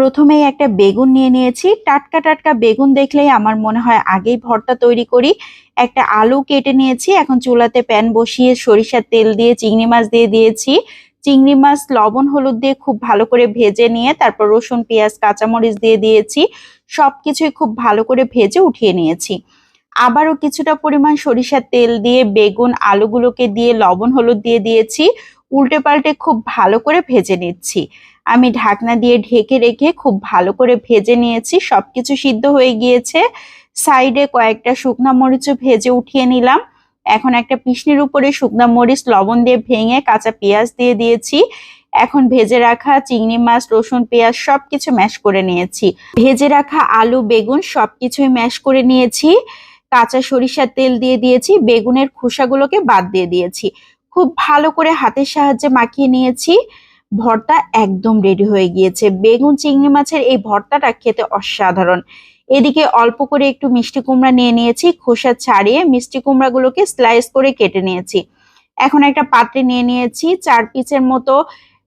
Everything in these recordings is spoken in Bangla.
প্রথমেই একটা বেগুন নিয়ে নিয়েছি। টাটকা টাটকা বেগুন দেখলেই আমার মনে হয় আগেই ভর্তা তৈরি করি। একটা আলু কেটে নিয়েছি, এখন চুলাতে প্যান বসিয়ে সরিষার তেল দিয়ে, চিংড়ি মাছ দিয়ে দিয়েছি। চিংড়ি মাছ লবণ, হলুদ দিয়ে খুব ভালো করে ভেজে নিয়ে, তারপর রসুন, পেঁয়াজ, কাঁচামরিচ দিয়ে দিয়েছি। সব কিছুই খুব ভালো করে ভেজে উঠিয়ে নিয়েছি। আবারও কিছুটা পরিমাণ সরিষার তেল দিয়ে, বেগুন, আলুগুলোকে দিয়ে, লবণ, হলুদ দিয়ে দিয়েছি। উল্টে পাল্টে খুব ভালো করে ভেজে নিচ্ছি। আমি ঢাকনা দিয়ে ঢেকে রেখে খুব ভালো করে ভেজে নিয়েছি সব কিছু সিদ্ধ হয়ে গিয়েছে। সাইডে কয়েকটা শুকনা মরিচও ভেজে উঠিয়ে নিলাম। এখন একটা পিসনির উপরে শুকনা মরিচ, লবণ দিয়ে ভেঙে কাঁচা পেঁয়াজ দিয়ে দিয়েছি। এখন ভেজে রাখা চিংড়ি মাছ, রসুন, পেঁয়াজ সবকিছু ম্যাশ করে নিয়েছি। ভেজে রাখা আলু, বেগুন সবকিছুই ম্যাশ করে নিয়েছি। কাঁচা সরিষার তেল দিয়ে দিয়েছি, বেগুনের খোসাগুলোকে বাদ দিয়ে দিয়েছি। খুব ভালো করে হাতের সাহায্যে মাখিয়ে নিয়েছি। ভর্তা একদম রেডি হয়ে গিয়েছে। বেগুন, চিংড়ি মাছের এই ভর্তাটা খেতে অসাধারণ। এদিকে অল্প করে একটু মিষ্টি কুমড়া নিয়ে নিয়েছি, খোসা ছাড়িয়ে মিষ্টি কুমড়াগুলোকে স্লাইস করে কেটে নিয়েছি। এখন একটা পাত্রে নিয়ে নিয়েছি, চার পিসের মতো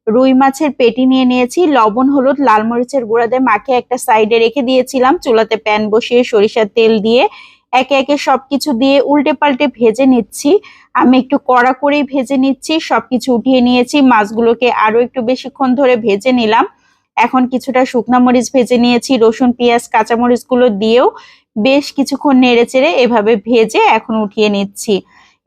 রুই মাছের পেটি নিয়ে নিয়েছি, লবণ, হলুদ, লাল মরিচের গুঁড়া দিয়ে মাখিয়ে একটা সাইডে রেখে দিয়েছিলাম। চুলাতে প্যান বসিয়ে সরিষার তেল দিয়ে একে একে সবকিছু দিয়ে উল্টে পাল্টে ভেজে নিচ্ছি। আমি একটু কড়া করেই ভেজে নিচ্ছি, সবকিছু উঠিয়ে নিয়েছি, মাছগুলোকে আরও একটু বেশিক্ষণ ধরে ভেজে নিলাম। এখন কিছুটা শুকনো মরিচ ভেজে নিয়েছি, রসুন, পেঁয়াজ, কাঁচামরিচগুলো দিয়েও বেশ কিছুক্ষণ নেড়ে চেড়ে এভাবে ভেজে এখন উঠিয়ে নিচ্ছি।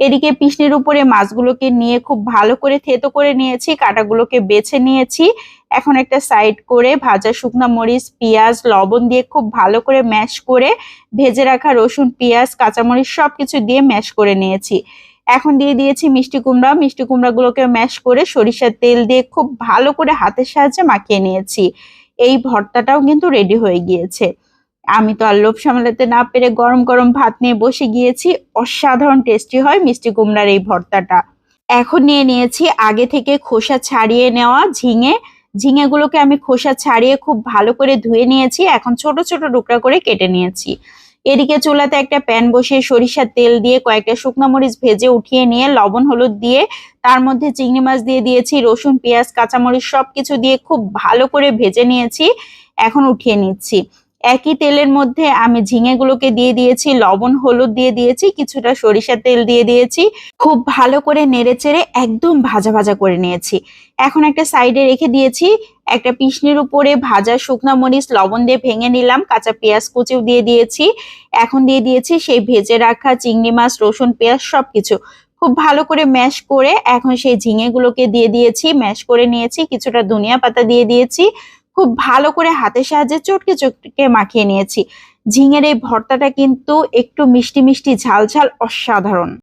এদিকে পিসনির উপরে মাছগুলোকে নিয়ে খুব ভালো করে থেতো করে নিয়েছি, কাটাগুলোকে বেছে নিয়েছি। এখন একটা সাইড করে ভাজা শুকনা মরিচ, পেঁয়াজ, লবণ দিয়ে খুব ভালো করে ম্যাশ করে ভেজে রাখা রসুন, পেঁয়াজ, কাঁচামরিচ সব কিছু দিয়ে ম্যাশ করে নিয়েছি। এখন দিয়ে দিয়েছি মিষ্টি কুমড়া, মিষ্টি কুমড়াগুলোকে ম্যাশ করে সরিষার তেল দিয়ে খুব ভালো করে হাতের সাহায্যে মাখিয়ে নিয়েছি। এই ভর্তাটাও কিন্তু রেডি হয়ে গিয়েছে। আমি তো আর লোভ সামলাতে না পেরে গরম গরম ভাত নিয়ে বসে গিয়েছি। অসাধারণ টেস্টি হয় মিষ্টি কুমড়ার এই ভর্তাটা। এখন নিয়ে নিয়েছি আগে থেকে খোসা ছাড়িয়ে নেওয়া ঝিঙে। ঝিঙেগুলোকে আমি খোসা ছাড়িয়ে খুব ভালো করে ধুয়ে নিয়েছি। এখন ছোট ছোট টুকরা করে কেটে নিয়েছি। এদিকে চুলাতে একটা প্যান বসিয়ে সরিষার তেল দিয়ে কয়েকটা শুকনো মরিচ ভেজে উঠিয়ে নিয়ে লবণ হলুদ দিয়ে তার মধ্যে চিংড়ি মাছ দিয়ে দিয়েছি, রসুন, পেঁয়াজ, কাঁচামরিচ সবকিছু দিয়ে খুব ভালো করে ভেজে নিয়েছি। এখন উঠিয়ে নিচ্ছি। একই তেলের মধ্যে আমি ঝিঙেগুলোকে দিয়ে দিয়েছি, লবণ, হলুদ দিয়ে দিয়েছি, কিছুটা সরিষার তেল দিয়ে দিয়েছি। খুব ভালো করে নেড়ে চেড়ে একদম ভাজা ভাজা করে নিয়েছি। এখন একটা সাইডে রেখে দিয়েছি, একটা পিসনির উপরে ভাজা শুকনো মরিচ, লবণ দিয়ে ভেঙে নিলাম, কাঁচা পেঁয়াজ কুচিও দিয়ে দিয়েছি। এখন দিয়ে দিয়েছি সেই ভেজে রাখা চিংড়ি মাছ, রসুন, পেঁয়াজ সবকিছু। খুব ভালো করে ম্যাশ করে এখন সেই ঝিঙেগুলোকে দিয়ে দিয়েছি, ম্যাশ করে নিয়েছি, কিছুটা ধনিয়া পাতা দিয়ে দিয়েছি। খুব ভালো করে হাতের সাহায্যে চটকে চটকে মাখিয়ে নিয়েছি। ঝিঙের এই ভর্তাটা কিন্তু একটু মিষ্টি মিষ্টি, ঝাল ঝাল, অসাধারণ।